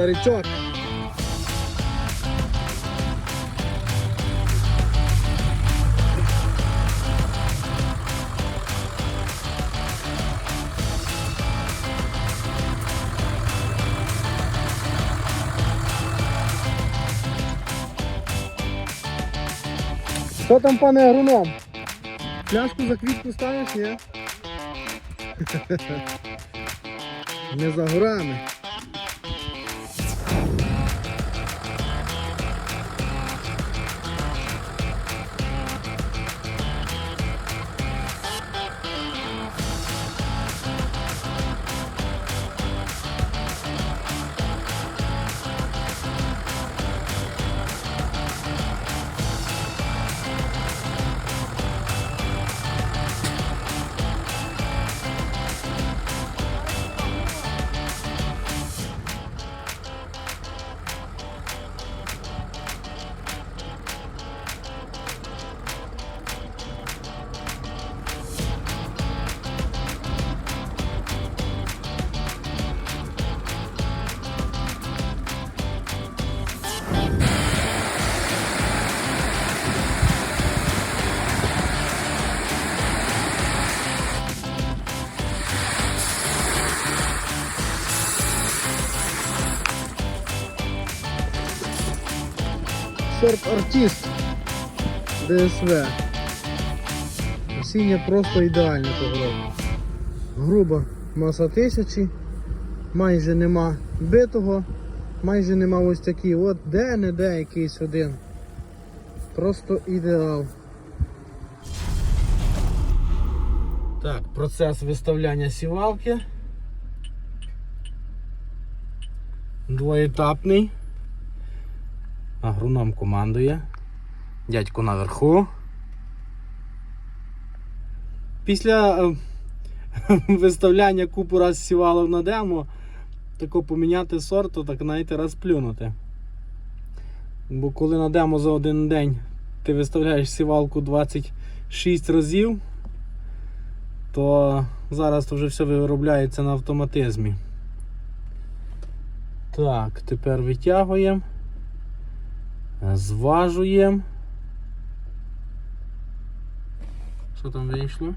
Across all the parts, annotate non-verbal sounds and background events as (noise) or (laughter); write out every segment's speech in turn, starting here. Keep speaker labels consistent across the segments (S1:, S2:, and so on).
S1: старичок. Що там, пане агроном? Пляшку за квітку ставиш, ні? (laughs) Не за горами. Сорт артист ДСВ. Насіння просто ідеальне того року. Груба маса тисячі, майже нема битого, майже нема ось такі. От де-не-де якийсь один. Просто ідеал. Так, процес виставляння сівалки. Двоєтапний. Агроном командує. Дядько наверху. Після е, (laughs) виставляння купу раз сівалок на демо, тако поміняти сорт, то так знаєте, раз плюнути. Бо коли на демо за один день ти виставляєш сівалку 26 разів, то зараз то вже все виробляється на автоматизмі. Так, тепер витягуємо. Зважуємо. Що там вийшло?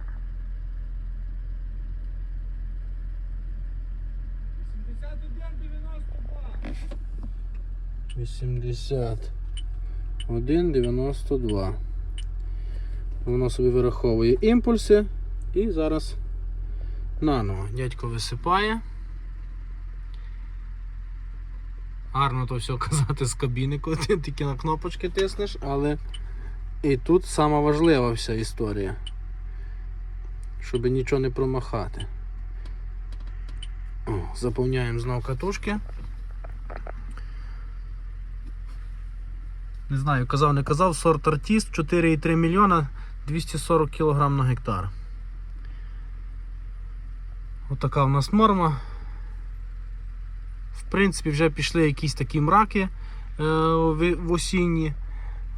S1: 81,92. Воно собі вираховує імпульси і зараз наново. Дядько висипає. Гарно то все (laughs) казати з кабіни, коли ти тільки на кнопочки тиснеш, але і тут сама важлива вся історія. Щоб нічого не промахати. О, заповняємо знов катушки. Не знаю, казав, не казав, сорт артіст 4,3 мільйона 240 кг на гектар. Отака у нас норма. В принципі, вже пішли якісь такі мраки е, в, осінні.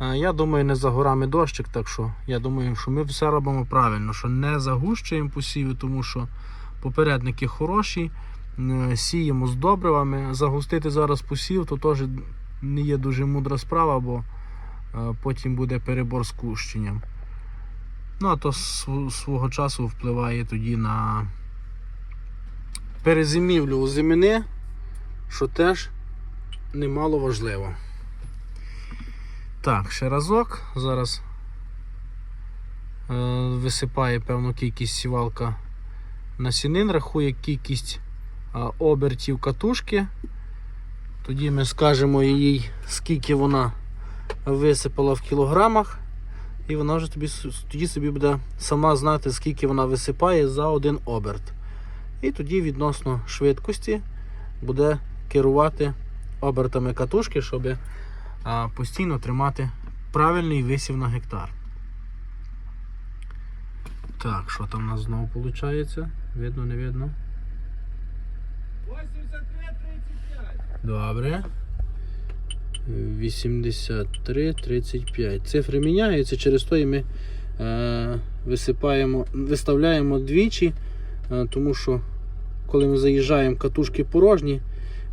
S1: Е, я думаю, не за горами дощик, так що я думаю, що ми все робимо правильно, що не загущуємо посіви, тому що попередники хороші, е, сіємо з добривами. Загустити зараз посів, то теж не є дуже мудра справа, бо потім буде перебор з кущенням. Ну, а то св- свого часу впливає тоді на перезимівлю у зимини що теж немало важливо. Так, ще разок. Зараз е, висипає певну кількість сівалка насінин, рахує кількість е, обертів катушки. Тоді ми скажемо їй, скільки вона висипала в кілограмах, і вона вже тобі, тоді собі буде сама знати, скільки вона висипає за один оберт. І тоді відносно швидкості буде керувати обертами катушки, щоб постійно тримати правильний висів на гектар. Так, що там у нас знову виходить? Видно, не видно?
S2: 83-35.
S1: Добре. 83, 35. Цифри міняються, через то і ми е, висипаємо, виставляємо двічі, е, тому що коли ми заїжджаємо катушки порожні,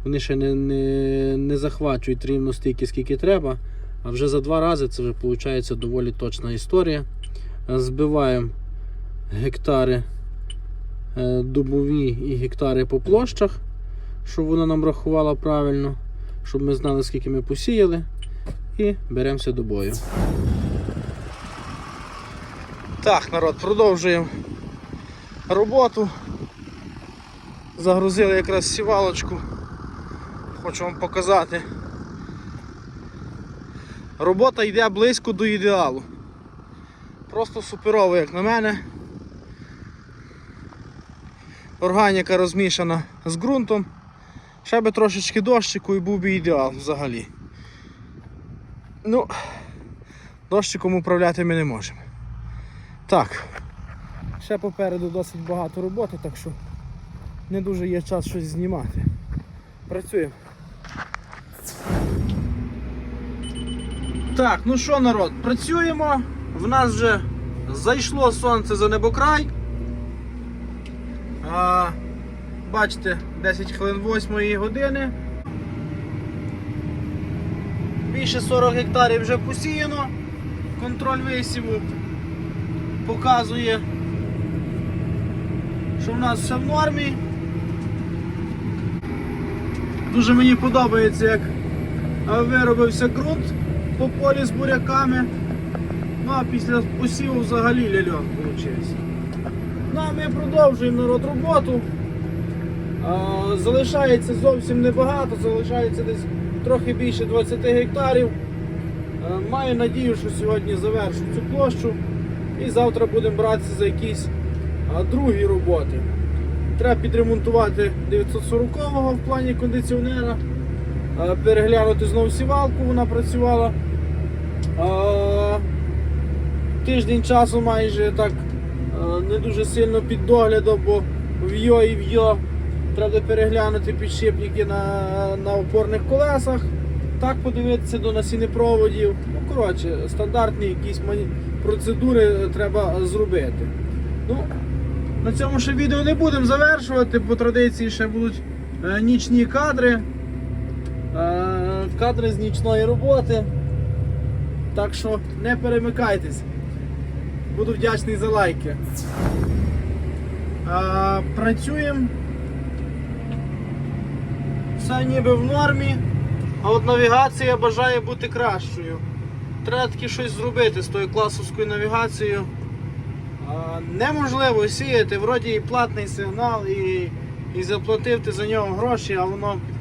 S1: вони ще не, не, не захвачують рівно стільки, скільки треба. А вже за два рази це вже виходить доволі точна історія. Е, Збиваємо гектари е, дубові і гектари по площах, щоб вона нам рахувала правильно, щоб ми знали, скільки ми посіяли. І беремося до бою. Так, народ, продовжуємо роботу. Загрузили якраз сівалочку. Хочу вам показати. Робота йде близько до ідеалу. Просто суперово, як на мене. Органіка розмішана з ґрунтом. Ще би трошечки дощику і був би ідеал взагалі. Ну, дощиком управляти ми не можемо. Так. Ще попереду досить багато роботи, так що не дуже є час щось знімати. Працюємо. Так, ну що, народ, працюємо. В нас вже зайшло сонце за небокрай. А, бачите, 10 хвилин 8 години. Більше 40 гектарів вже посіяно. Контроль висіву показує, що в нас все в нормі. Дуже мені подобається, як виробився ґрунт по полі з буряками. Ну а після посіву взагалі ляльон вийшов. Ну а ми продовжуємо народ роботу. А, залишається зовсім небагато, залишається десь трохи більше 20 гектарів. А, маю надію, що сьогодні завершу цю площу і завтра будемо братися за якісь а, другі роботи. Треба підремонтувати 940-го в плані кондиціонера, переглянути знову сівалку, вона працювала. Тиждень часу майже так не дуже сильно під доглядом, бо в'йо і в'йо. Треба переглянути підшипники на, на опорних колесах. Так подивитися до насіннепроводів. Ну, коротше, стандартні якісь процедури треба зробити. Ну, на цьому ще відео не будемо завершувати, по традиції ще будуть е, нічні кадри. Е, кадри з нічної роботи. Так що не перемикайтесь. Буду вдячний за лайки. Е, працюємо. Все ніби в нормі, а от навігація бажає бути кращою. Треба таки щось зробити з тою класовською навігацією. А, Неможливо сіяти, вроді і платний сигнал, і, і заплатив ти за нього гроші, а воно а,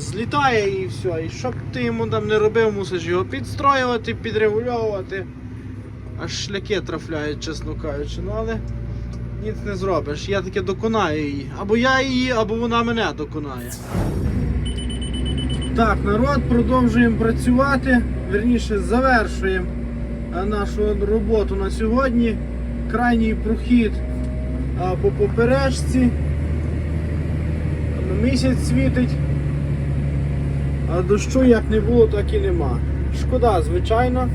S1: злітає і все. І що б ти йому там не робив, мусиш його підстроювати, підрегульовувати. Аж шляки трафляють, чесно кажучи. Ну але ніц не зробиш. Я таки доконаю її. Або я її, або вона мене доконає. Так, народ, продовжуємо працювати. Верніше завершуємо нашу роботу на сьогодні. Крайній прохід по поперечці. Місяць світить. А дощу як не було, так і нема. Шкода, звичайно.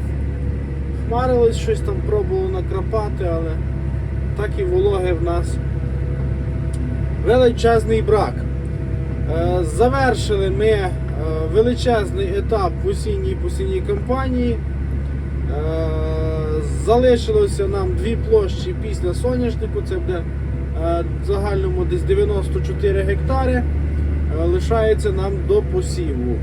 S1: Хмарилось, щось там пробувало накрапати, але так і вологи в нас величезний брак. Е, Завершили ми е, величезний етап в осінній посінній кампанії. Е, Залишилося нам дві площі після соняшнику, це буде в загальному десь 94 гектари. Е, Лишається нам до посіву.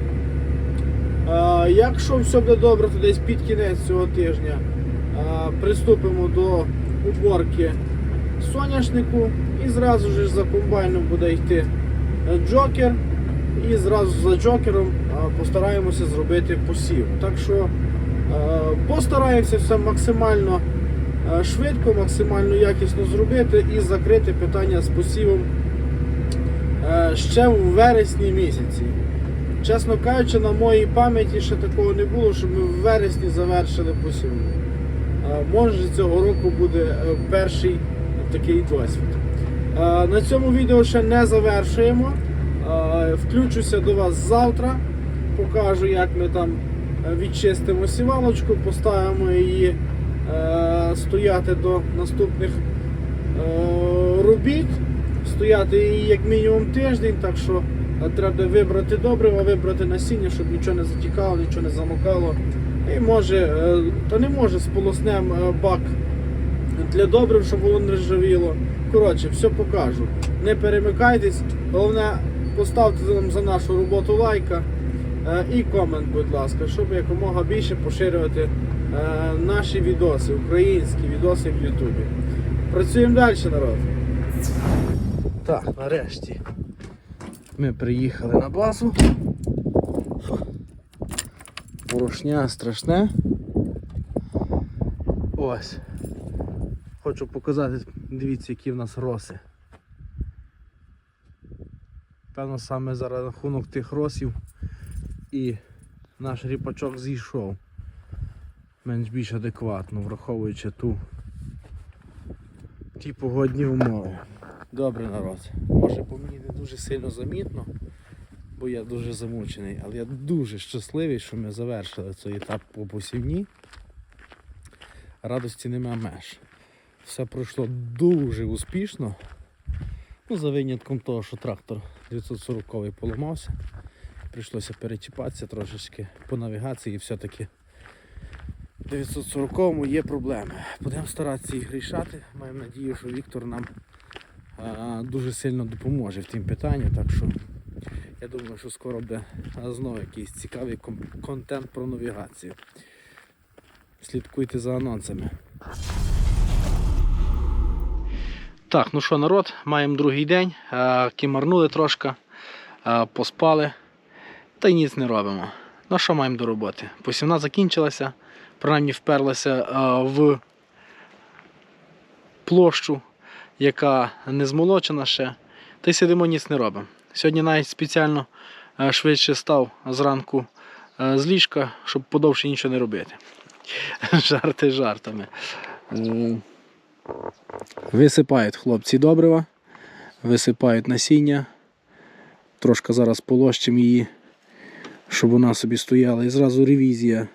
S1: Е, Якщо все буде добре, то десь під кінець цього тижня е, приступимо до уборки соняшнику і зразу ж за комбайном буде йти джокер. І зразу за джокером постараємося зробити посів. Так що постараємося все максимально швидко, максимально якісно зробити і закрити питання з посівом ще в вересні місяці. Чесно кажучи, на моїй пам'яті ще такого не було, щоб ми в вересні завершили посів. Е, Може цього року буде е, перший такий досвід. Е, На цьому відео ще не завершуємо. Е, Включуся до вас завтра. Покажу, як ми там е, відчистимо сівалочку, поставимо її е, стояти до наступних е, робіт. Стояти її як мінімум тиждень, так що е, треба вибрати добриво, вибрати насіння, щоб нічого не затікало, нічого не замокало. І може, е, та не може сполоснем е, бак для добрив, щоб воно не ржавіло. Коротше, все покажу. Не перемикайтесь. Головне, поставте нам за нашу роботу лайка і комент, будь ласка, щоб якомога більше поширювати наші відоси, українські відоси в Ютубі. Працюємо далі, народ. Так, нарешті. Ми приїхали на базу. Порошня страшне. Ось. Хочу показати, дивіться, які в нас роси. Певно, саме за рахунок тих росів і наш ріпачок зійшов менш більш адекватно, враховуючи ту ті погодні умови. Добре народ. Може по мені не дуже сильно замітно, бо я дуже замучений, але я дуже щасливий, що ми завершили цей етап по посівні. Радості нема меж. Все пройшло дуже успішно. Ну, за винятком того, що трактор 940 поламався. Прийшлося перечіпатися трошечки по навігації і все-таки в 940 є проблеми. Будемо старатися їх рішати. Маємо надію, що Віктор нам дуже сильно допоможе в тім питанні. Так що я думаю, що скоро буде знову якийсь цікавий контент про навігацію. Слідкуйте за анонсами. Так, ну що, народ, маємо другий день. Кимарнули трошки, поспали та й ніц не робимо. Ну що маємо до роботи? Посівна закінчилася, принаймні вперлася в площу, яка не змолочена ще. Та й сидимо, ніц не робимо. Сьогодні навіть спеціально е, швидше став зранку е, з ліжка, щоб подовше нічого не робити. (laughs) Жарти жартами. Висипають хлопці добрива, висипають насіння. Трошки зараз полощимо її, щоб вона собі стояла. І зразу ревізія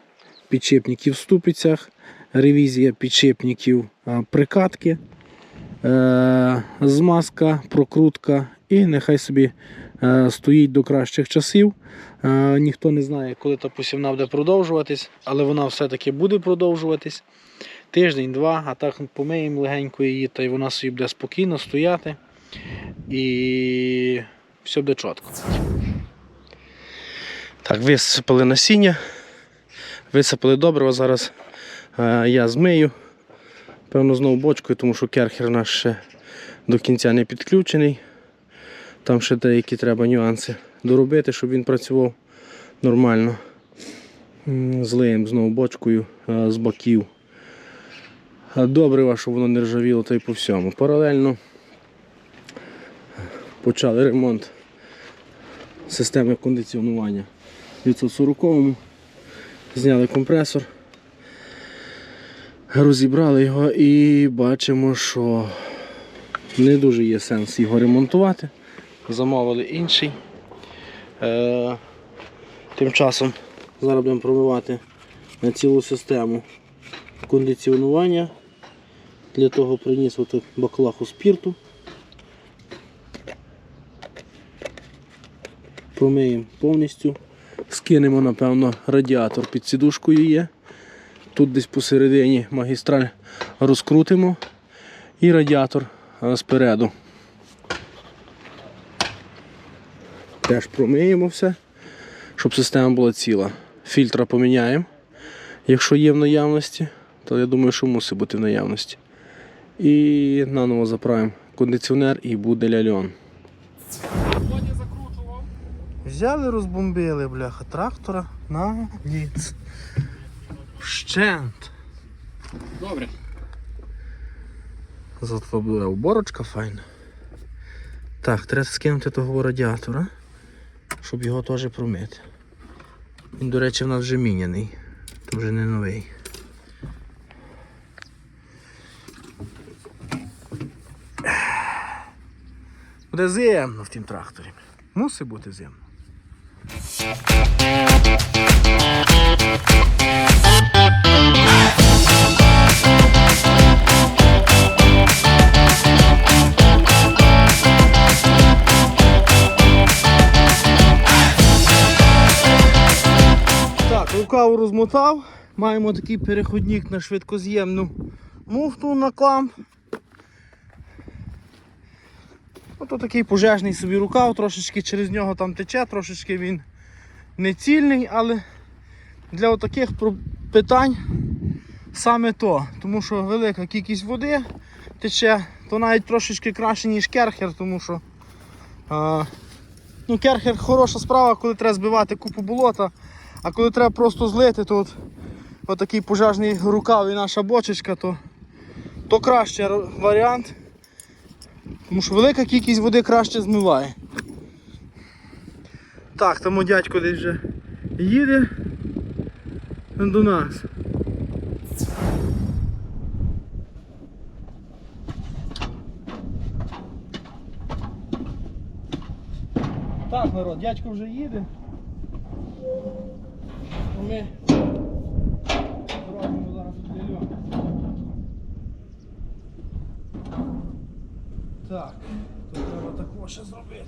S1: підшипників в ступицях, ревізія підшипників прикатки, е- змазка, прокрутка і нехай собі е- стоїть до кращих часів. Е, ніхто не знає, коли та посівна буде продовжуватись, але вона все-таки буде продовжуватись тиждень-два, а так помиємо легенько її, та й вона собі буде спокійно стояти і все буде чітко. Так, висипали насіння, висипали добриво, зараз е, я змию. Певно, знову бочкою, тому що керхер наш ще до кінця не підключений. Там ще деякі треба нюанси доробити, щоб він працював нормально. Злиємо знову бочкою е, з боків. Добре, щоб воно не ржавіло та й по всьому. Паралельно почали ремонт системи кондиціонування в 940-му. Зняли компресор, розібрали його і бачимо, що не дуже є сенс його ремонтувати. Замовили інший. Е, тим часом зараз будемо промивати на цілу систему кондиціонування. Для того приніс отак баклаху спірту. Промиємо повністю. Скинемо, напевно, радіатор під сідушкою є. Тут десь посередині магістраль розкрутимо і радіатор спереду. Теж промиємо все, щоб система була ціла. Фільтра поміняємо, якщо є в наявності, то я думаю, що мусить бути в наявності. І наново заправимо кондиціонер і буде ляльон. Взяли, розбомбили, бляха, трактора на ніц. Щент.
S2: Добре.
S1: Зато буде уборочка файна. Так, треба скинути того радіатора, щоб його теж промити. Він, до речі, в нас вже міняний, то вже не новий. Буде зимно в тім тракторі. Мусить бути зимно. Так, рукаву розмотав, маємо такий переходник на швидкоз'ємну муфту на кламп. Ото такий пожежний собі рукав, трошечки через нього там тече, трошечки він не цільний, але для отаких питань саме то. Тому що велика кількість води тече, то навіть трошечки краще, ніж керхер, тому що а, ну, керхер хороша справа, коли треба збивати купу болота, а коли треба просто злити, то от, отакий пожежний рукав і наша бочечка, то, то кращий варіант. Тому що велика кількість води краще змиває. Так, тому дядько десь вже їде до нас. Так, народ, дядько вже їде. Ми робимо зараз лільон. Так, тут треба такого ще зробити.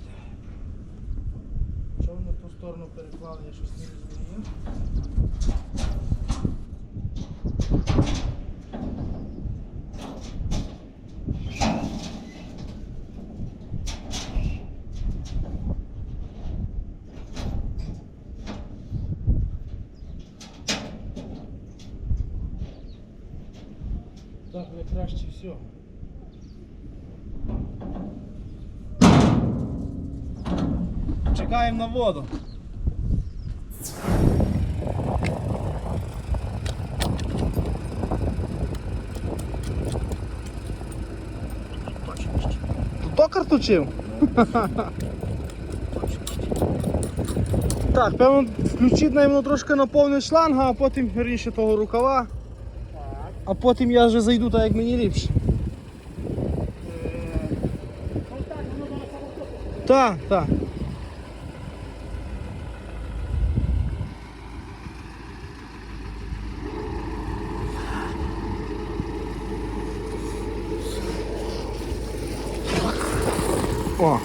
S1: Що вони ту сторону переклали, я щось не розумію. Так, ви краще все. Чекаємо на воду. Тут токар точив? (laughs) Так, певно, включити наверно, трошки наповнить шланга, а потім вірніше того рукава. А потім я вже зайду так, як мені ліпше. Так, так. О.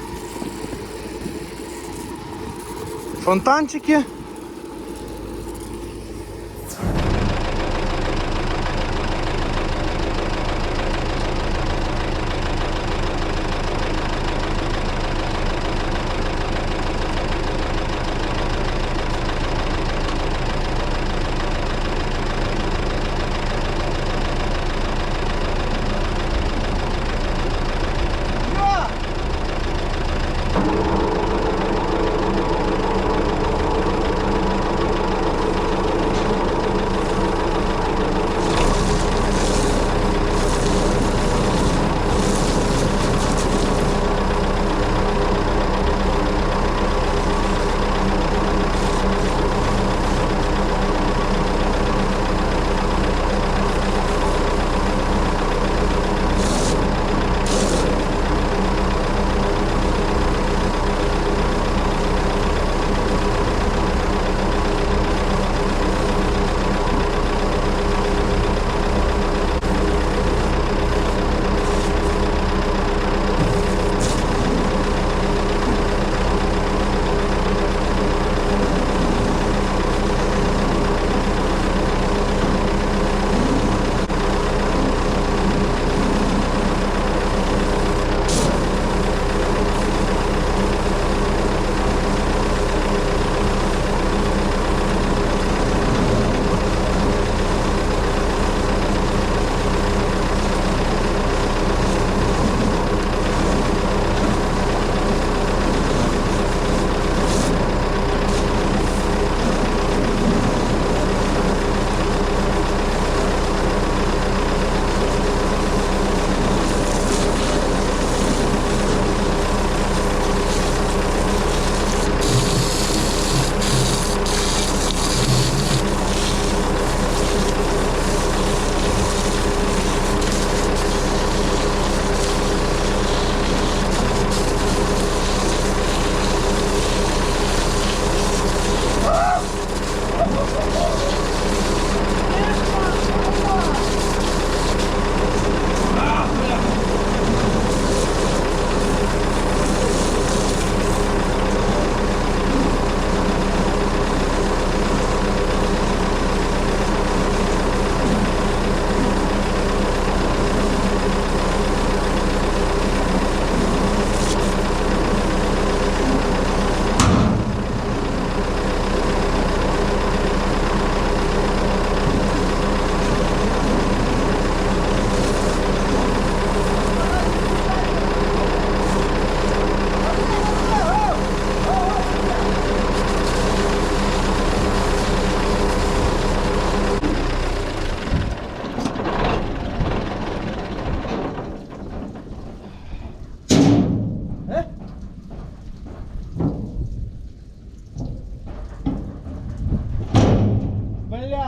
S1: Фонтанчики.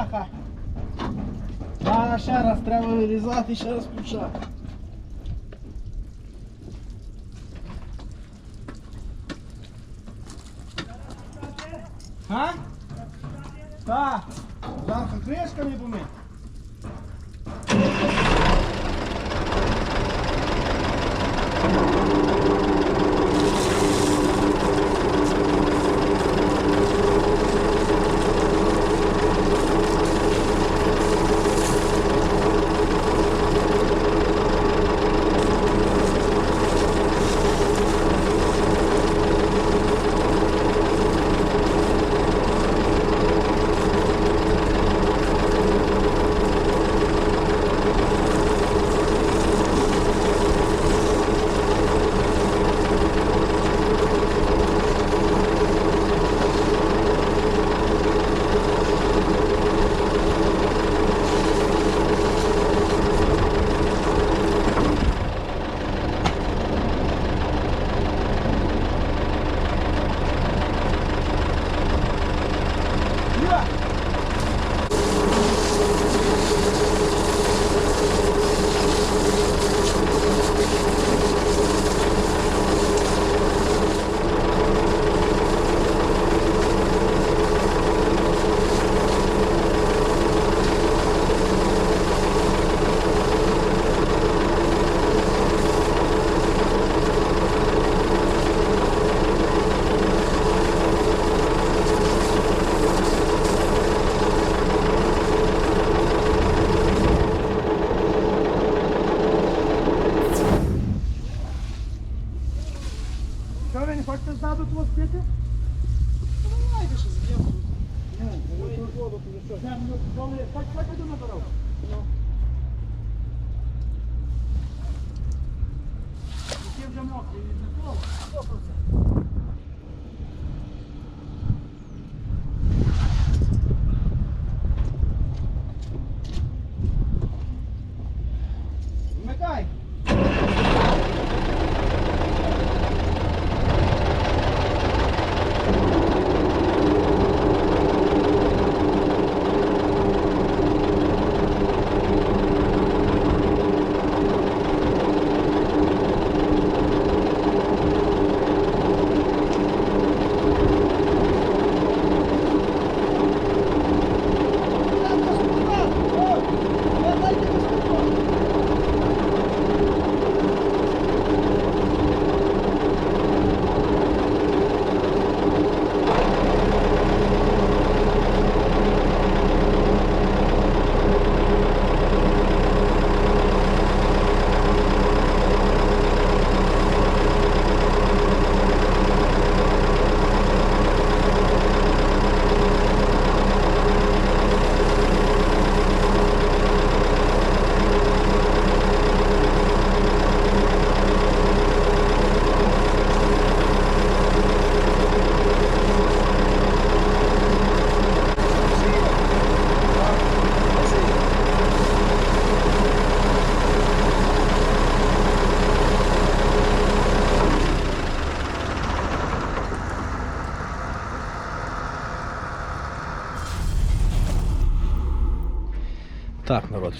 S1: бляха. А ще раз треба вирізати, ще раз включати. А? Так, жарко кришками помить.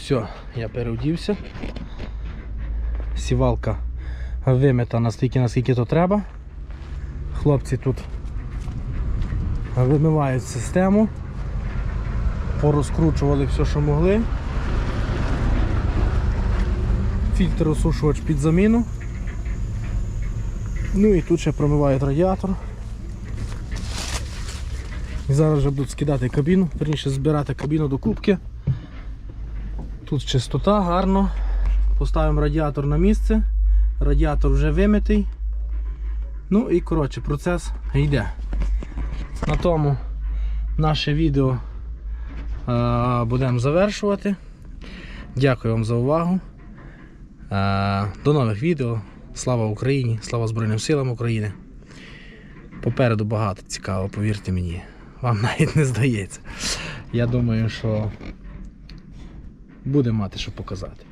S1: Все, я переодівся. Сівалка вимита настільки, наскільки то треба. Хлопці тут вимивають систему, порозкручували все, що могли. Фільтр осушувач під заміну. Ну і тут ще промивають радіатор. І зараз вже будуть скидати кабіну, верніше збирати кабіну до кубки. Тут чистота, гарно. Поставимо радіатор на місце. Радіатор вже вимитий. Ну і коротше, процес йде. На тому наше відео е, будемо завершувати. Дякую вам за увагу. Е, до нових відео. Слава Україні! Слава Збройним силам України! Попереду багато цікаво, повірте мені. Вам (laughs) навіть не здається. Я думаю, що буде мати що показати.